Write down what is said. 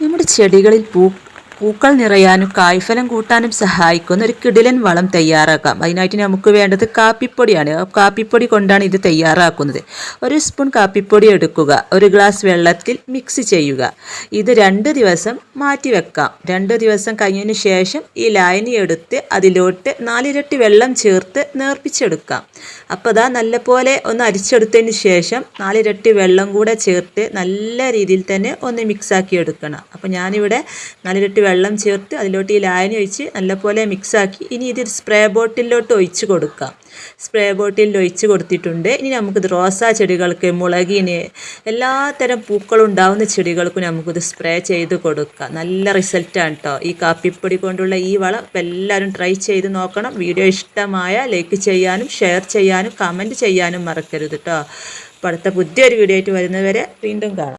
നമ്മുടെ ചെടികളിൽ പൂ പൂക്കൾ നിറയാനും കായ്ഫലം കൂട്ടാനും സഹായിക്കുന്ന ഒരു കിടിലൻ വളം തയ്യാറാക്കാം. അതിനായിട്ട് നമുക്ക് വേണ്ടത് കാപ്പിപ്പൊടിയാണ്. കാപ്പിപ്പൊടി കൊണ്ടാണ് ഇത് തയ്യാറാക്കുന്നത്. ഒരു സ്പൂൺ കാപ്പിപ്പൊടി എടുക്കുക. ഒരു ഗ്ലാസ് വെള്ളത്തിൽ മിക്സ് ചെയ്യുക. ഇത് രണ്ട് ദിവസം മാറ്റി വെക്കാം. രണ്ട് ദിവസം കഴിഞ്ഞതിന് ശേഷം ഈ ലായനി എടുത്ത് അതിലോട്ട് നാലിരട്ടി വെള്ളം ചേർത്ത് നേർപ്പിച്ചെടുക്കാം. അപ്പോൾ അതാ നല്ലപോലെ ഒന്ന് അരിച്ചെടുത്തതിന് ശേഷം നാലിരട്ടി വെള്ളം കൂടെ ചേർത്ത് നല്ല രീതിയിൽ തന്നെ ഒന്ന് മിക്സാക്കി എടുക്കണം. അപ്പോൾ ഞാനിവിടെ നാലിരട്ടി വെള്ളം ചേർത്ത് അതിലോട്ട് ഈ ലായനി ഒഴിച്ച് നല്ലപോലെ മിക്സാക്കി. ഇനി ഇത് സ്പ്രേ ബോട്ടിലോട്ട് ഒഴിച്ച് കൊടുക്കാം. സ്പ്രേ ബോട്ടിലിൽ ഒഴിച്ച് കൊടുത്തിട്ടുണ്ട്. ഇനി നമുക്കിത് റോസാ ചെടികൾക്ക് മുളകിന് എല്ലാത്തരം പൂക്കളും ഉണ്ടാവുന്ന ചെടികൾക്കും നമുക്കിത് സ്പ്രേ ചെയ്ത് കൊടുക്കാം. നല്ല റിസൾട്ടാണ് കേട്ടോ ഈ കാപ്പിപ്പൊടി കൊണ്ടുള്ള ഈ വളം എല്ലാവരും ട്രൈ ചെയ്ത് നോക്കണം. വീഡിയോ ഇഷ്ടമായ ലൈക്ക് ചെയ്യാനും ഷെയർ ചെയ്യാനും കമന്റ് ചെയ്യാനും മറക്കരുത് കേട്ടോ അപ്പോൾ അടുത്ത പുതിയൊരു വീഡിയോ ആയിട്ട് വരുന്നവരെ വീണ്ടും കാണാം.